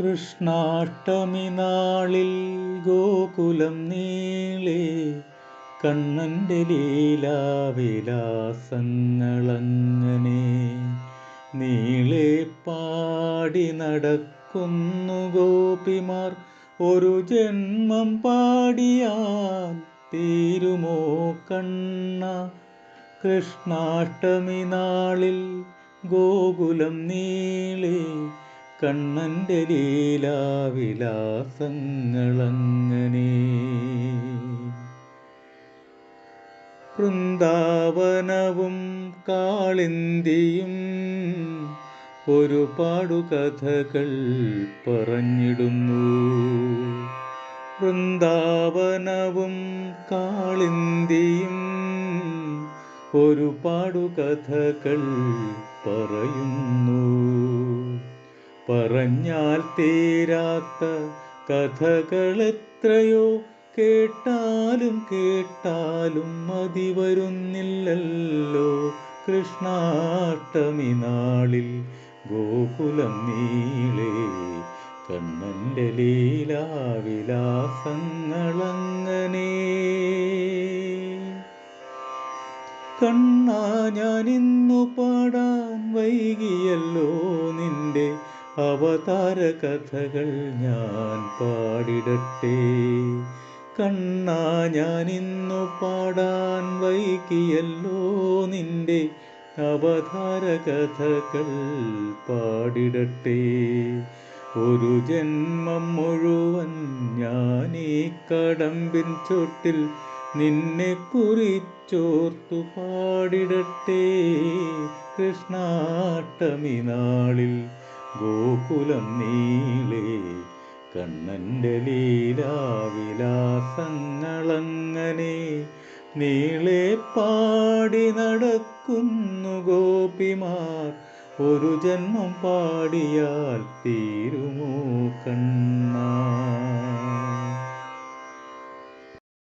കൃഷ്ണാഷ്ടമി നാളിൽ ഗോകുലം നീളെ കണ്ണന്റെ ലീലാവിലാസങ്ങളങ്ങനെ നീളെ പാടി നടക്കുന്നു ഗോപിമാർ ഒരു ജന്മം പാടിയാൽ തീരുമോ കണ്ണ? കൃഷ്ണാഷ്ടമി നാളിൽ ഗോകുലം നീളെ കണ്ണന്റെ ലീലാവിലാസങ്ങളങ്ങനെ. വൃന്ദാവനവും കാളിന്തിയും ഒരുപാടു കഥകൾ പറഞ്ഞിടുന്നു. വൃന്ദാവനവും കാളിന്തിയും ഒരുപാടു കഥകൾ പറയുന്നു. പറഞ്ഞാൽ തീരാത്ത കഥകളെത്രയോ കേട്ടാലും കേട്ടാലും മതി വരുന്നില്ലല്ലോ. കൃഷ്ണാഷ്ടമി നാളിൽ ഗോകുലം നീളേ കണ്ണന്റെ ലീലാവിലാസങ്ങളങ്ങനെ. കണ്ണാ ഞാനിന്നു പാടാൻ വൈകിയല്ലോ നിന്റെ അവതാര കഥകൾ ഞാൻ പാടിടട്ടെ. കണ്ണാ ഞാൻ ഇന്നു പാടാൻ വൈകിയല്ലോ നിന്റെ അവതാര കഥകൾ പാടിടട്ടെ. ഒരു ജന്മം മുഴുവൻ ഞാൻ ഈ കടമ്പിൻ ചോട്ടിൽ നിന്നെ കുറിച്ചോർത്തു പാടിടട്ടെ. കൃഷ്ണാട്ടമി നാളിൽ ഗോകുലം നീളെ കണ്ണന്റെ ലീലാവിലാസങ്ങളങ്ങനെ നീളെ പാടി നടക്കുന്നു ഗോപിമാർ. ഒരു ജന്മം പാടിയാൽ തീരുമോ കണ്ണ?